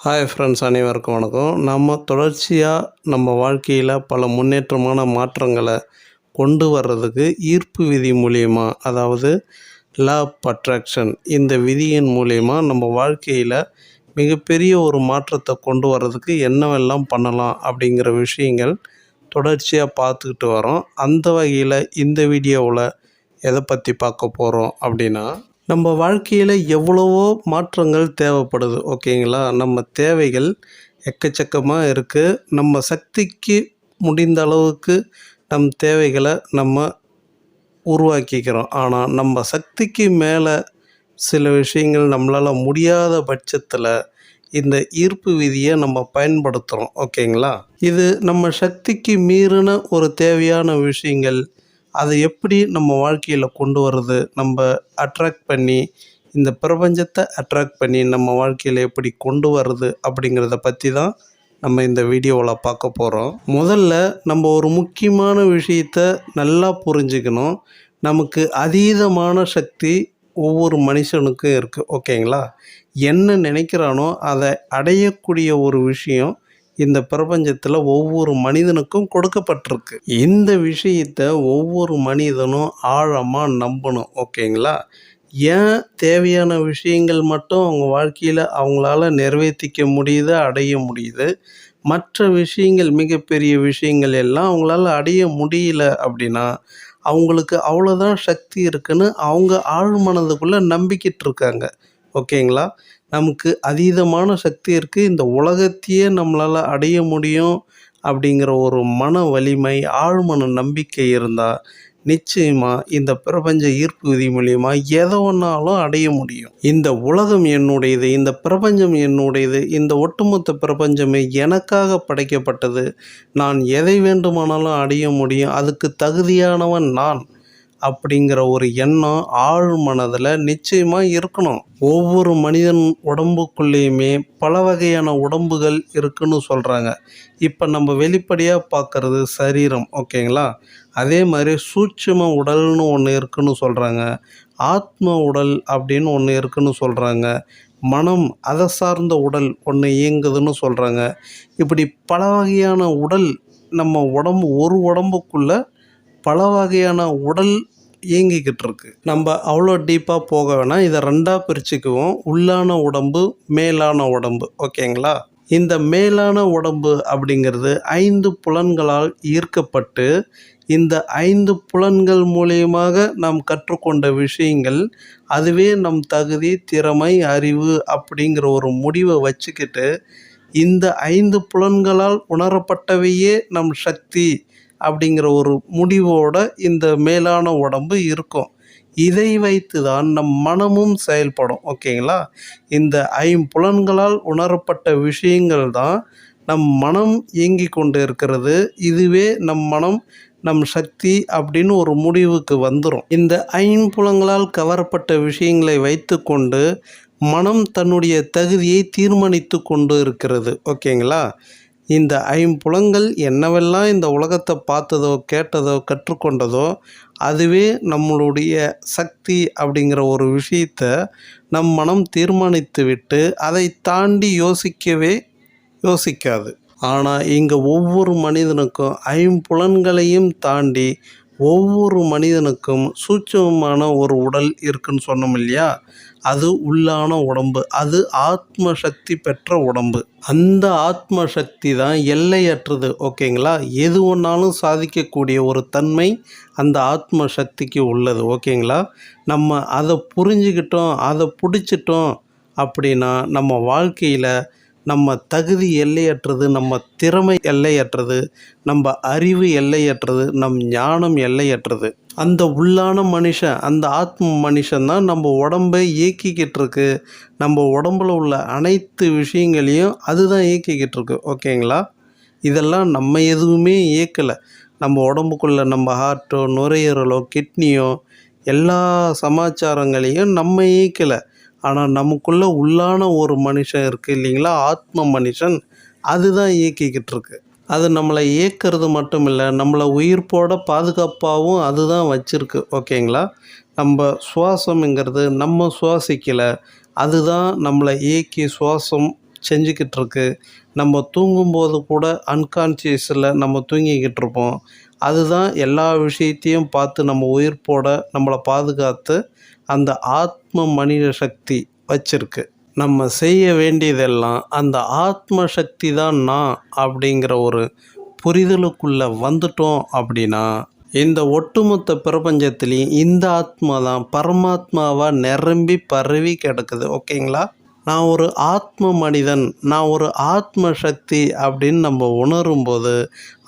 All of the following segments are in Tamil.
ஹாய் ஃப்ரெண்ட்ஸ் அனைவருக்கும் வணக்கம். நம்ம தொடர்ச்சியாக நம்ம வாழ்க்கையில் பல முன்னேற்றமான மாற்றங்களை கொண்டு வர்றதுக்கு ஈர்ப்பு விதி மூலியமா அதாவது லா ஆஃப் அட்ராக்ஷன் இந்த விதியின் மூலியமா நம்ம வாழ்க்கையில் மிகப்பெரிய ஒரு மாற்றத்தை கொண்டு வர்றதுக்கு என்னவெல்லாம் பண்ணலாம் அப்படிங்கிற விஷயங்கள் தொடர்ச்சியாக பார்த்துக்கிட்டு வரோம். அந்த வகையில் இந்த வீடியோவில் எதை பற்றி பார்க்க போகிறோம் அப்படின்னா நம்ம வாழ்க்கையில் எவ்வளவோ மாற்றங்கள் தேவைப்படுது ஓகேங்களா? நம்ம தேவைகள் எக்கச்சக்கமாக இருக்குது நம்ம சக்திக்கு முடிந்த அளவுக்கு நம் தேவைகளை நம்ம உருவாக்கிக்கிறோம். ஆனால் நம்ம சக்திக்கு மேலே சில விஷயங்கள் நம்மளால் முடியாத பட்சத்தில் இந்த ஈர்ப்பு விதியை நம்ம பயன்படுத்துகிறோம் ஓகேங்களா? இது நம்ம சக்திக்கு மீறின ஒரு தேவையான விஷயங்கள் அதை எப்படி நம்ம வாழ்க்கையில் கொண்டு வர்றது? நம்ம அட்ராக்ட் பண்ணி இந்த பிரபஞ்சத்தை அட்ராக்ட் பண்ணி நம்ம வாழ்க்கையில் எப்படி கொண்டு வர்றது அப்படிங்கிறத பற்றி தான் நம்ம இந்த வீடியோவில் பார்க்க போகிறோம் முதல்ல நம்ம ஒரு முக்கியமான விஷயத்த நல்லா புரிஞ்சுக்கணும். நமக்கு அதீதமான சக்தி ஒவ்வொரு மனுஷனுக்கும் இருக்குது ஓகேங்களா? என்ன நினைக்கிறானோ அதை அடையக்கூடிய ஒரு விஷயம் இந்த பிரபஞ்சத்தில் ஒவ்வொரு மனிதனுக்கும் கொடுக்கப்பட்டிருக்கு. இந்த விஷயத்தை ஒவ்வொரு மனிதனும் ஆழமாக நம்பணும் ஓகேங்களா? ஏன் தேவையான விஷயங்கள் மட்டும் அவங்க வாழ்க்கையில் அவங்களால நிறைவேற்றிக்க முடியுது அடைய முடியுது? மற்ற விஷயங்கள் மிகப்பெரிய விஷயங்கள் எல்லாம் அவங்களால அடைய முடியல அப்படின்னா அவங்களுக்கு அவ்வளோதான் சக்தி இருக்குன்னு அவங்க ஆழ் மனதுக்குள்ளே நம்பிக்கிட்டு இருக்காங்க ஓகேங்களா? நமக்கு அதீதமான சக்தி இருக்குது இந்த உலகத்தையே நம்மளால் அடைய முடியும் அப்படிங்கிற ஒரு மன வலிமை ஆழ்மன நம்பிக்கை இருந்தால் நிச்சயமாக இந்த பிரபஞ்ச ஈர்ப்பு விதி மூலியமாக எதை ஒன்றாலும் அடைய முடியும். இந்த உலகம் என்னுடையது இந்த பிரபஞ்சம் என்னுடையது இந்த ஒட்டுமொத்த பிரபஞ்சமே எனக்காக படைக்கப்பட்டது. நான் எதை வேண்டுமானாலும் அடைய முடியும். அதுக்கு தகுதியானவன் நான். அப்படிங்கிற ஒரு எண்ணம் ஆழ் மனதில் நிச்சயமாக இருக்கணும். ஒவ்வொரு மனிதன் உடம்புக்குள்ளேயுமே பல வகையான உடம்புகள் இருக்குன்னு சொல்கிறாங்க இப்போ நம்ம வெளிப்படையாக பார்க்குறது சரீரம் ஓகேங்களா? அதே மாதிரி சூட்சும உடல்னு ஒன்று இருக்குன்னு சொல்கிறாங்க ஆத்ம உடல் அப்படின்னு ஒன்று இருக்குன்னு சொல்கிறாங்க மனம் அதை சார்ந்த உடல் ஒன்று இயங்குதுன்னு சொல்கிறாங்க இப்படி பல வகையான உடல் நம்ம உடம்பு ஒரு உடம்புக்குள்ளே பல வகையான உடல் இயங்கிக்கிட்டு இருக்கு நம்ம அவ்வளோ டீப்பாக போக வேணாம். இதை ரெண்டாக பிரிச்சுக்குவோம். உள்ளான உடம்பு மேலான உடம்பு. ஓகேங்களா? இந்த மேலான உடம்பு அப்படிங்கிறது ஐந்து புலன்களால் ஈர்க்கப்பட்டு இந்த ஐந்து புலன்கள் மூலியமாக நாம் கற்றுக்கொண்ட விஷயங்கள் அதுவே நம் தகுதி திறமை அறிவு அப்படிங்கிற ஒரு முடிவை வச்சுக்கிட்டு இந்த ஐந்து புலன்களால் உணரப்பட்டவையே நம் சக்தி அப்படிங்கிற ஒரு முடிவோட இந்த மேலான உடம்பு இருக்கும். இதை வைத்து தான் நம் மனமும் செயல்படும் ஓகேங்களா? இந்த ஐம்புலன்களால் உணரப்பட்ட விஷயங்கள் தான் நம் மனம் இயங்கி கொண்டு இருக்கிறது. இதுவே நம் மனம் நம் சக்தி அப்படின்னு ஒரு முடிவுக்கு வந்துடும் இந்த ஐம்புலங்களால் கவரப்பட்ட விஷயங்களை வைத்துக்கொண்டு மனம் தன்னுடைய தகுதியை தீர்மானித்து கொண்டு இருக்கிறது ஓகேங்களா? இந்த ஐம்புலங்கள் என்னவெல்லாம் இந்த உலகத்தை பார்த்ததோ கேட்டதோ கற்றுக்கொண்டதோ அதுவே நம்மளுடைய சக்தி அப்படிங்கிற ஒரு விஷயத்த நம் மனம் தீர்மானித்து விட்டு அதை தாண்டி யோசிக்கவே யோசிக்காது. ஆனால் இங்கே ஒவ்வொரு மனிதனுக்கும் ஐம்புலன்களையும் தாண்டி ஒவ்வொரு மனிதனுக்கும் சூட்சமமான ஒரு உடல் இருக்குன்னு சொன்னோம் இல்லையா? அது உள்ளான உடம்பு அது ஆத்ம சக்தி பெற்ற உடம்பு. அந்த ஆத்ம சக்தி தான் எல்லையற்றது ஓகேங்களா? எது ஒன்றாலும் சாதிக்கக்கூடிய ஒரு தன்மை அந்த ஆத்ம சக்திக்கு உள்ளது ஓகேங்களா? நம்ம அதை புரிஞ்சுக்கிட்டோம் அதை பிடிச்சிட்டோம் அப்படின்னா நம்ம வாழ்க்கையில் நம்ம தகுதி எல்லையற்றது நம்ம திறமை எல்லையற்றது நம்ம அறிவு எல்லையற்றது நம் ஞானம் எல்லையற்றது. அந்த உள்ளான மனுஷன் அந்த ஆத்ம மனுஷன் தான் நம்ம உடம்பை இயக்கிக்கிட்டு இருக்கு நம்ம உடம்புல உள்ள அனைத்து விஷயங்களையும் அதுதான் இயக்கிக்கிட்டு இருக்கு ஓகேங்களா? இதெல்லாம் நம்ம எதுவுமே இயக்கலை. நம்ம உடம்புக்குள்ளே நம்ம ஹார்ட்டோ நுரையீரலோ கிட்னியோ எல்லா சமாச்சாரங்களையும் நம்ம இயக்கலை. ஆனால் நமக்குள்ளே உள்ளான ஒரு மனுஷன் இருக்குது இல்லைங்களா? ஆத்ம மனுஷன். அதுதான் இயக்கிக்கிட்டு இருக்கு. அது நம்மளை இயக்கிறது மட்டும் இல்லை நம்மளை உயிர்ப்போட பாதுகாப்பாகவும் அதுதான் வச்சுருக்கு ஓகேங்களா? நம்ம சுவாசம்ங்கிறது நம்ம சுவாசிக்கலை அதுதான் நம்மளை இயக்கி சுவாசம் செஞ்சுக்கிட்டு இருக்கு. நம்ம தூங்கும்போது கூட அன்கான்சியஸில் நம்ம தூங்கிக்கிட்டு இருப்போம். அதுதான் எல்லா விஷயத்தையும் பார்த்து நம்ம உயிர்ப்போட நம்மளை பாதுகாத்து அந்த ஆத்ம மனித சக்தி வச்சிருக்கு. நம்ம செய்ய வேண்டியதெல்லாம் அந்த ஆத்ம சக்தி தான் நான் அப்படிங்கிற ஒரு புரிதலுக்குள்ளே வந்துட்டோம் அப்படின்னா இந்த ஒட்டுமொத்த பிரபஞ்சத்துலேயும் இந்த ஆத்மா தான் பரமாத்மாவாக நிரம்பி பரவி கிடக்குது. ஓகேங்களா? நான் ஒரு ஆத்ம மனிதன் நான் ஒரு ஆத்ம சக்தி அப்படின்னு நம்ம உணரும்போது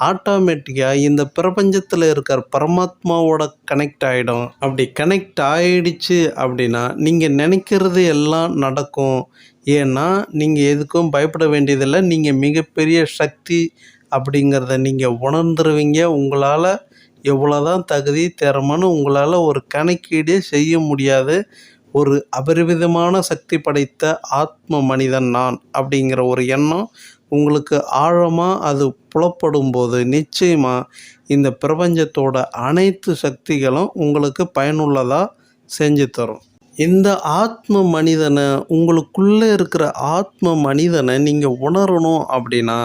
ஆட்டோமேட்டிக்காக இந்த பிரபஞ்சத்தில் இருக்கிற பரமாத்மாவோட கனெக்ட் ஆகிடும் அப்படி கனெக்ட் ஆகிடுச்சு அப்படின்னா நீங்கள் நினைக்கிறது எல்லாம் நடக்கும். ஏன்னா நீங்கள் எதுக்கும் பயப்பட வேண்டியதில்லை. நீங்கள் மிகப்பெரிய சக்தி அப்படிங்கிறத நீங்கள் உணர்ந்துருவீங்க. உங்களால் எவ்வளோதான் தகுதி திறமைன்னு உங்களால் ஒரு கணக்கீடே செய்ய முடியாது. ஒரு அபரிவிதமான சக்தி படைத்த ஆத்ம மனிதன் நான் அப்படிங்கிற ஒரு எண்ணம் உங்களுக்கு ஆழமாக அது புலப்படும் போது நிச்சயமாக இந்த பிரபஞ்சத்தோட அனைத்து சக்திகளும் உங்களுக்கு பயனுள்ளதாக செஞ்சு தரும். இந்த ஆத்ம மனிதனை உங்களுக்குள்ளே இருக்கிற ஆத்ம மனிதனை நீங்கள் உணரணும் அப்படின்னா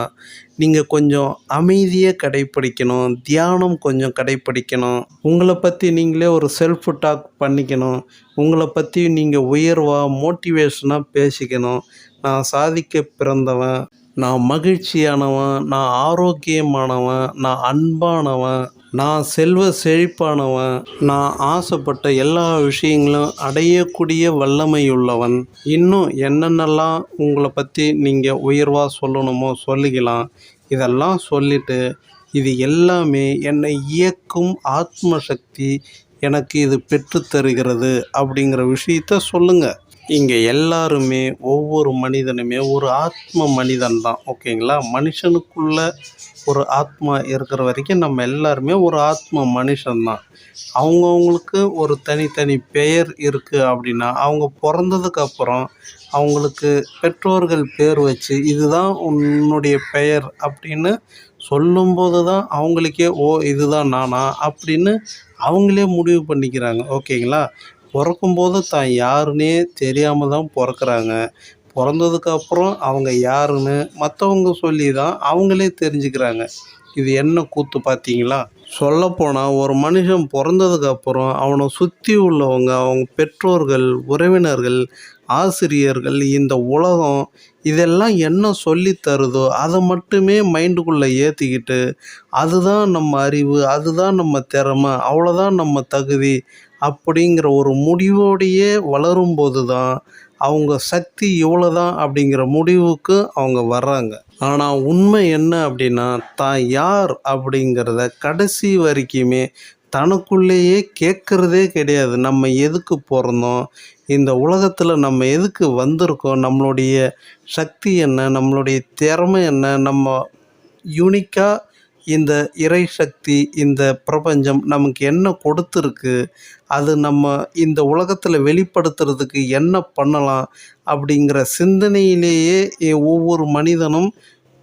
நீங்கள் கொஞ்சம் அமைதியை கடைப்பிடிக்கணும் தியானம் கொஞ்சம் கடைப்பிடிக்கணும். உங்களை பற்றி நீங்களே ஒரு செல்ஃப் டாக் பண்ணிக்கணும். உங்களை பற்றி நீங்கள் உயர்வாக மோட்டிவேஷனாக பேசிக்கணும். நான் சாதிக்க பிறந்தவன் நான் மகிழ்ச்சியானவன் நான் ஆரோக்கியமானவன் நான் அன்பானவன். நான் செல்வ செழிப்பானவன். நான் ஆசைப்பட்ட எல்லா விஷயங்களும் அடையக்கூடிய வல்லமையுள்ளவன். இன்னும் என்னென்னலாம் உங்களை பற்றி நீங்கள் உயர்வாக சொல்லணுமோ சொல்லிக்கலாம். இதெல்லாம் சொல்லிவிட்டு இது எல்லாமே என்னை இயக்கும் ஆத்ம சக்தி எனக்கு இது பெற்றுத்தருகிறது அப்படிங்கிற விஷயத்த சொல்லுங்கள் இங்கே எல்லாருமே ஒவ்வொரு மனிதனுமே ஒரு ஆத்ம மனிதன் தான் ஓகேங்களா? மனுஷனுக்குள்ள ஒரு ஆத்மா இருக்கிற வரைக்கும் நம்ம எல்லாருமே ஒரு ஆத்ம மனுஷன்தான். அவங்கவுங்களுக்கு ஒரு தனித்தனி பெயர் இருக்குது அப்படின்னா அவங்க பிறந்ததுக்கப்புறம் அவங்களுக்கு பெற்றோர்கள் பேர் வச்சு இதுதான் உன்னுடைய பெயர் அப்படின்னு சொல்லும்போது தான் அவங்களுக்கே ஓ இதுதான் நானா? அப்படின்னு அவங்களே முடிவு பண்ணிக்கிறாங்க. ஓகேங்களா? பிறக்கும்போது தான் யாருன்னே தெரியாமல் தான் பிறக்குறாங்க. பிறந்ததுக்கப்புறம் அவங்க யாருன்னு மற்றவங்க சொல்லி தான் அவங்களே தெரிஞ்சுக்கிறாங்க. இது என்ன கூத்து பார்த்தீங்களா சொல்லப்போனால் ஒரு மனுஷன் பிறந்ததுக்கப்புறம் அவனை சுற்றி உள்ளவங்க அவங்க பெற்றோர்கள் உறவினர்கள் ஆசிரியர்கள் இந்த உலகம் இதெல்லாம் என்ன சொல்லி தருதோ அதை மட்டுமே மைண்டுக்குள்ளே ஏற்றிக்கிட்டு அதுதான் நம்ம அறிவு அதுதான் நம்ம திறமை அவ்வளோதான் நம்ம தகுதி அப்படிங்கிற ஒரு முடிவோடையே வளரும்போது தான் அவங்க சக்தி இவ்வளோ தான் அப்படிங்கிற முடிவுக்கு அவங்க வர்றாங்க. ஆனால் உண்மை என்ன அப்படின்னா தான் யார் அப்படிங்கிறத கடைசி வரைக்குமே தனக்குள்ளேயே கேட்குறதே கிடையாது. நம்ம எதுக்கு பிறந்தோம்? இந்த உலகத்தில் நம்ம எதுக்கு வந்திருக்கோம்? நம்மளுடைய சக்தி என்ன? நம்மளுடைய திறமை என்ன? நம்ம யூனிக்காக இந்த இறை சக்தி இந்த பிரபஞ்சம் நமக்கு என்ன கொடுத்துருக்கு அது நம்ம இந்த உலகத்தில் வெளிப்படுத்துறதுக்கு என்ன பண்ணலாம் அப்படிங்கிற சிந்தனையிலேயே ஒவ்வொரு மனிதனும்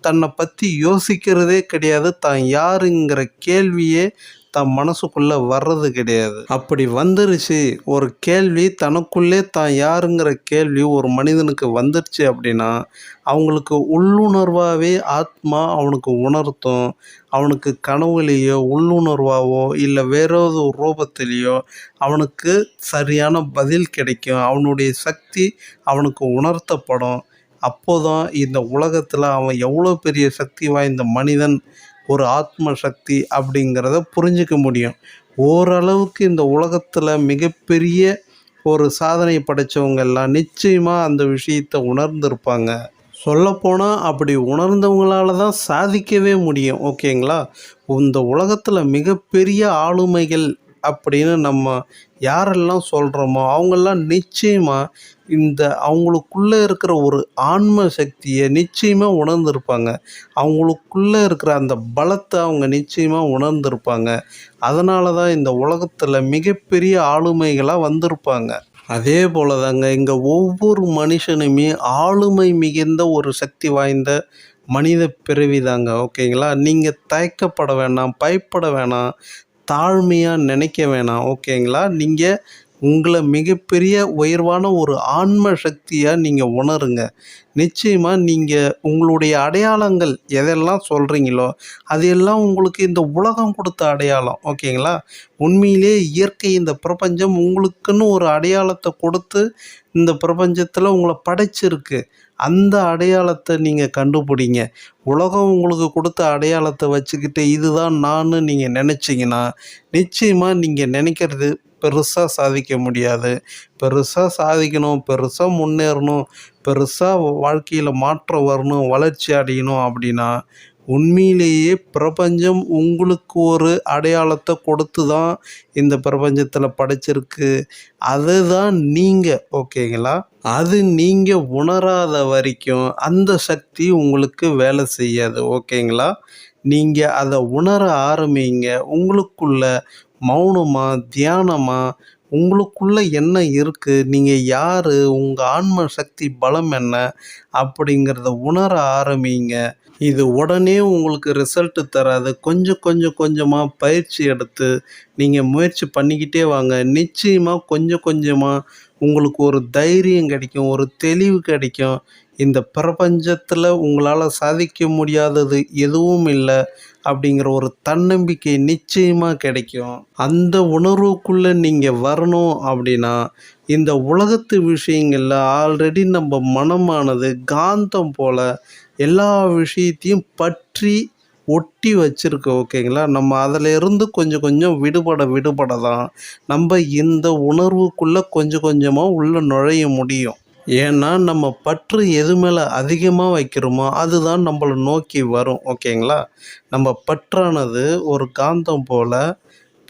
தன்னை பற்றி யோசிக்கிறதே கிடையாது. தான் யாருங்கிற கேள்வியே தன் மனசுக்குள்ளே வர்றது கிடையாது. அப்படி வந்துருச்சு. ஒரு கேள்வி தனக்குள்ளே தான் யாருங்கிற கேள்வி ஒரு மனிதனுக்கு வந்துருச்சு அப்படின்னா அவங்களுக்கு உள்ளுணர்வாகவே ஆத்மா அவனுக்கு உணர்த்தும். அவனுக்கு கனவுலேயோ உள்ளுணர்வாவோ இல்லை வேற ஒரு ரூபத்திலேயோ அவனுக்கு சரியான பதில் கிடைக்கும். அவனுடைய சக்தி அவனுக்கு உணர்த்தப்படும். அப்போதான் இந்த உலகத்தில் அவன் எவ்வளோ பெரிய சக்தி வாய்ந்த மனிதன் ஒரு ஆத்ம சக்தி அப்படிங்கிறத புரிஞ்சுக்க முடியும். ஓரளவுக்கு இந்த உலகத்தில் மிகப்பெரிய ஒரு சாதனை படைச்சவங்க எல்லாம் நிச்சயமாக அந்த விஷயத்தை உணர்ந்திருப்பாங்க. சொல்லப்போனால் அப்படி உணர்ந்தவங்களால தான் சாதிக்கவே முடியும் ஓகேங்களா? இந்த உலகத்தில் மிகப்பெரிய ஆளுமைகள் அப்படின்னு நம்ம யாரெல்லாம் சொல்கிறோமோ அவங்கெல்லாம் நிச்சயமாக இந்த அவங்களுக்குள்ளே இருக்கிற ஒரு ஆன்ம சக்தியை நிச்சயமாக உணர்ந்திருப்பாங்க. அவங்களுக்குள்ளே இருக்கிற அந்த பலத்தை அவங்க நிச்சயமாக உணர்ந்திருப்பாங்க. அதனால தான் இந்த உலகத்தில் மிகப்பெரிய ஆளுமைகளாக வந்திருப்பாங்க. அதே போல தாங்க இங்கே ஒவ்வொரு மனுஷனுமே ஆளுமை மிகுந்த ஒரு சக்தி வாய்ந்த மனித பிறவி தாங்க ஓகேங்களா? நீங்கள் தயக்கப்பட வேணாம் பயப்பட வேணாம். தாழ்மையாக நினைக்க வேணாம் ஓகேங்களா? நீங்கள் உங்களை மிகப்பெரிய உயர்வான ஒரு ஆன்ம சக்தியாக நீங்கள் உணருங்க. நிச்சயமாக நீங்கள் உங்களுடைய அடையாளங்கள் எதெல்லாம் சொல்கிறீங்களோ அதையெல்லாம் உங்களுக்கு இந்த உலகம் கொடுத்த அடையாளம் ஓகேங்களா? உண்மையிலே இயற்கை இந்த பிரபஞ்சம் உங்களுக்குன்னு ஒரு அடையாளத்தை கொடுத்து இந்த பிரபஞ்சத்தில் உங்களை படைச்சிருக்கு. அந்த அடையாளத்தை நீங்கள் கண்டுபிடிங்க. உலகம் உங்களுக்கு கொடுத்த அடையாளத்தை வச்சுக்கிட்டு இதுதான் நான் நீங்கள் நினச்சிங்கன்னா நிச்சயமாக நீங்கள் நினைக்கிறது பெருசாக சாதிக்க முடியாது. பெருசாக சாதிக்கணும் பெருசாக முன்னேறணும் பெருசாக வாழ்க்கையில் மாற்றம் வரணும் வளர்ச்சி அடையணும் அப்படின்னா உண்மையிலேயே பிரபஞ்சம் உங்களுக்கு ஒரு அடையாளத்தை கொடுத்து தான் இந்த பிரபஞ்சத்தில் படைச்சிருக்கு. அதுதான் நீங்கள் ஓகேங்களா? அது நீங்கள் உணராத வரைக்கும் அந்த சக்தி உங்களுக்கு வேலை செய்யாது ஓகேங்களா? நீங்கள் அதை உணர ஆரம்பிங்க. உங்களுக்குள்ள மௌனமாக தியானமாக உங்களுக்குள்ள என்ன இருக்குது நீங்கள் யார்? உங்கள் ஆன்ம சக்தி பலம் என்ன? அப்படிங்கிறத உணர ஆரம்பிங்க. இது உடனே உங்களுக்கு ரிசல்ட்டு தராது. கொஞ்சம் கொஞ்சம் கொஞ்சமாக பயிற்சி எடுத்து நீங்கள் முயற்சி பண்ணிக்கிட்டே வாங்க. நிச்சயமாக கொஞ்சம் கொஞ்சமாக உங்களுக்கு ஒரு தைரியம் கிடைக்கும் ஒரு தெளிவு கிடைக்கும். இந்த பிரபஞ்சத்தில் உங்களால் சாதிக்க முடியாதது எதுவும் இல்லை அப்படிங்கிற ஒரு தன்னம்பிக்கை நிச்சயமாக கிடைக்கும். அந்த உணர்வுக்குள்ளே நீங்கள் வரணும் அப்படின்னா இந்த உலகத்து விஷயங்களில் ஆல்ரெடி நம்ம மனமானது காந்தம் போல் எல்லா விஷயத்தையும் பற்றி ஒட்டி வச்சுருக்கோம் ஓகேங்களா? நம்ம அதிலிருந்து கொஞ்சம் கொஞ்சம் விடுபட விடுபட தான் நம்ம இந்த உணர்வுக்குள்ளே கொஞ்சம் கொஞ்சமாக உள்ளே நுழைய முடியும். ஏன்னா நம்ம பற்று எது மேலே அதிகமாக வைக்கிறோமோ அதுதான் நம்மளை நோக்கி வரும் ஓகேங்களா? நம்ம பற்றானது ஒரு காந்தம் போல்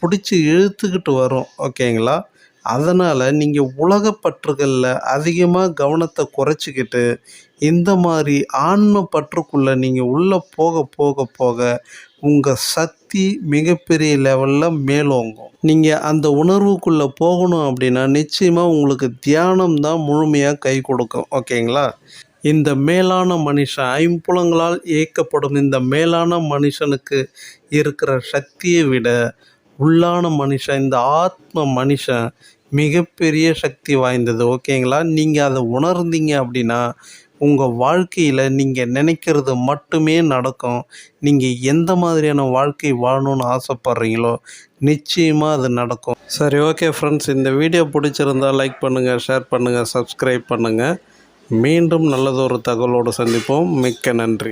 பிடிச்சி இழுத்துக்கிட்டு வரும் ஓகேங்களா? அதனால் நீங்கள் உலகப்பற்றுகளில் அதிகமாக கவனத்தை குறைச்சிக்கிட்டு இந்த மாதிரி ஆன்ம பற்றுக்குள்ளே நீங்கள் உள்ளே போக போக போக உங்கள் சக்தி மிகப்பெரிய லெவலில் மேலோங்கும். நீங்கள் அந்த உணர்வுக்குள்ளே போகணும் அப்படின்னா நிச்சயமாக உங்களுக்கு தியானம் தான் முழுமையாக கை கொடுக்கும். ஓகேங்களா? இந்த மேலான மனுஷன் ஐம்புலங்களால் இயக்கப்படும் இந்த மேலான மனுஷனுக்கு இருக்கிற சக்தியை விட உள்ளான மனுஷன் இந்த ஆத்ம மனுஷன் மிகப்பெரிய சக்தி வாய்ந்தது. ஓகேங்களா? நீங்கள் அதை உணர்ந்தீங்க அப்படின்னா உங்கள் வாழ்க்கையில் நீங்கள் நினைக்கிறது மட்டுமே நடக்கும். நீங்கள் எந்த மாதிரியான வாழ்க்கை வாழணும்னு ஆசைப்பட்றீங்களோ நிச்சயமாக அது நடக்கும். சரி ஓகே ஃப்ரெண்ட்ஸ் இந்த வீடியோ பிடிச்சிருந்தால் லைக் பண்ணுங்கள் ஷேர் பண்ணுங்கள் சப்ஸ்கிரைப் பண்ணுங்கள் மீண்டும் நல்லதொரு தகவலோடு சந்திப்போம். மிக்க நன்றி.